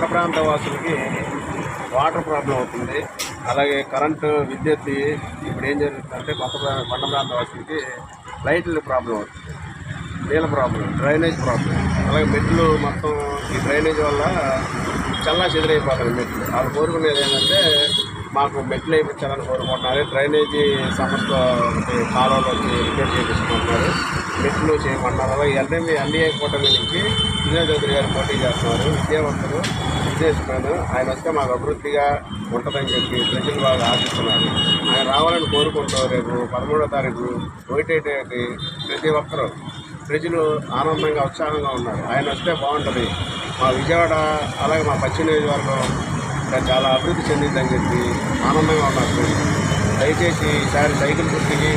వాసులకి water problem అవుతుంది. అలాగే current విద్యుత్ ఇప్పుడు ఏం జరుగుతుందంటే కొత్త కొండ ప్రాంత వాసులకి లైట్ల ప్రాబ్లం అవుతుంది. నీళ్ళ ప్రాబ్లం డ్రైనేజ్ ప్రాబ్లం. అలాగే మెట్లు మొత్తం ఈ డ్రైనేజ్ వల్ల చల్లా చెదిరైపోతుంది మెట్లు. వాళ్ళు కోరుకునేది ఏంటంటే మాకు మెట్లు వేయించాలని కోరుకుంటున్నారు. డ్రైనేజీ సంస్థ ఒకటి వచ్చి రిపేర్ చేయించుకుంటున్నారు. మెట్లు చేయమంటున్నారు. ఇవన్నీ ఎన్ఎంఏ ఎన్డీఏ కూటమి నుంచి విజయ చౌదరి గారు పోటీ చేస్తున్నారు. విద్యావంతులు బిజినెస్ ఆయన వస్తే మాకు అభివృద్ధిగా ఉంటుందని చెప్పి ప్రజలు బాగా ఆశిస్తున్నారు. ఆయన రావాలని కోరుకుంటూ రేపు పదమూడో తారీఖు ఒకటేటి ప్రతి ఒక్కరూ ప్రజలు ఆనందంగా ఉత్సాహంగా ఉన్నారు. ఆయన వస్తే బాగుంటుంది. మా విజయవాడ అలాగే మా పశ్చిమ నియోజకవర్గం చాలా అభివృద్ధి చెందిందని చెప్పి ఆనందంగా ఉన్నారు. దయచేసి ఈసారి సైకిల్ గుర్తికి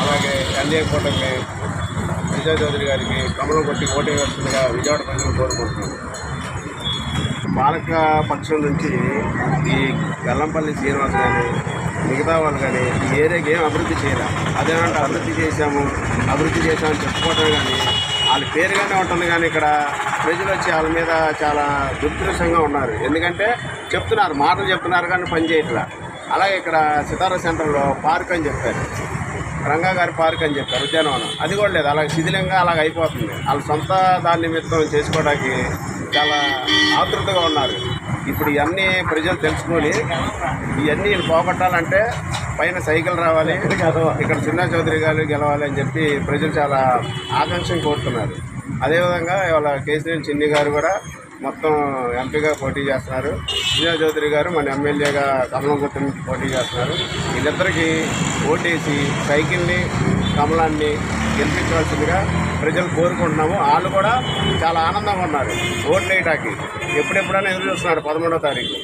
అలాగే ఎన్ఏ కూటమి విజయ్ చౌదరి గారికి కమలం కొట్టి ఓటు వేస్తుందిగా విజయవాడ ప్రజలు కోరుకుంటున్నాను పాలక పక్షం నుంచి ఈ గల్లంపల్లి శ్రీనివాస్ కానీ మిగతా వాళ్ళు కానీ ఈ ఏరియాకి ఏం అభివృద్ధి చేయాలి. అదేమంటే అభివృద్ధి చేశాము అభివృద్ధి చేశామని చెప్పుకోవటమే కానీ వాళ్ళ పేరుగానే ఉంటుంది కానీ ఇక్కడ ప్రజలు వచ్చి వాళ్ళ మీద చాలా దుర్దృష్టంగా ఉన్నారు. ఎందుకంటే చెప్తున్నారు మాటలు చెప్తున్నారు కానీ పని చేయట్లా. అలాగే ఇక్కడ సితార సెంటర్లో పార్క్ అని చెప్పారు. రంగా గారి పార్క్ అని చెప్పారు ఉద్యానవనం. అది కూడా లేదు. అలాగే శిథిలంగా అలాగ అయిపోతుంది. వాళ్ళ సొంత దాని నిమిత్తం చేసుకోవడానికి చాలా ఆతృతగా ఉన్నారు. ఇప్పుడు ఇవన్నీ ప్రజలు తెలుసుకొని ఇవన్నీ పోగొట్టాలంటే పైన సైకిల్ రావాలి ఇక్కడ సున్నా చౌదరి గారు గెలవాలి అని చెప్పి ప్రజలు చాలా ఆకాంక్షను కోరుతున్నారు. అదేవిధంగా ఇవాళ కేసీఆర్ చిన్ని గారు కూడా మొత్తం ఎంపీగా పోటీ చేస్తున్నారు. విజయ చౌదరి గారు మన ఎమ్మెల్యేగా కమలం గుర్తు నుంచి పోటీ చేస్తున్నారు. వీళ్ళిద్దరికీ ఓటేసి సైకిల్ని కమలాన్ని గెలిపించవలసిందిగా ప్రజలు కోరుకుంటున్నాము. వాళ్ళు కూడా చాలా ఆనందంగా ఉన్నారు. ఓట్లు వేయటానికి. ఎప్పుడెప్పుడైనా ఎదురు చూస్తున్నారు పదమూడో తారీఖు.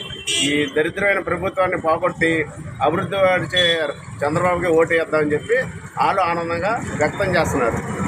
ఈ దరిద్రమైన ప్రభుత్వాన్ని పోగొట్టి అభివృద్ధి పరిచే చంద్రబాబుకి ఓటు వేద్దామని చెప్పి వాళ్ళు ఆనందంగా వ్యక్తం చేస్తున్నారు.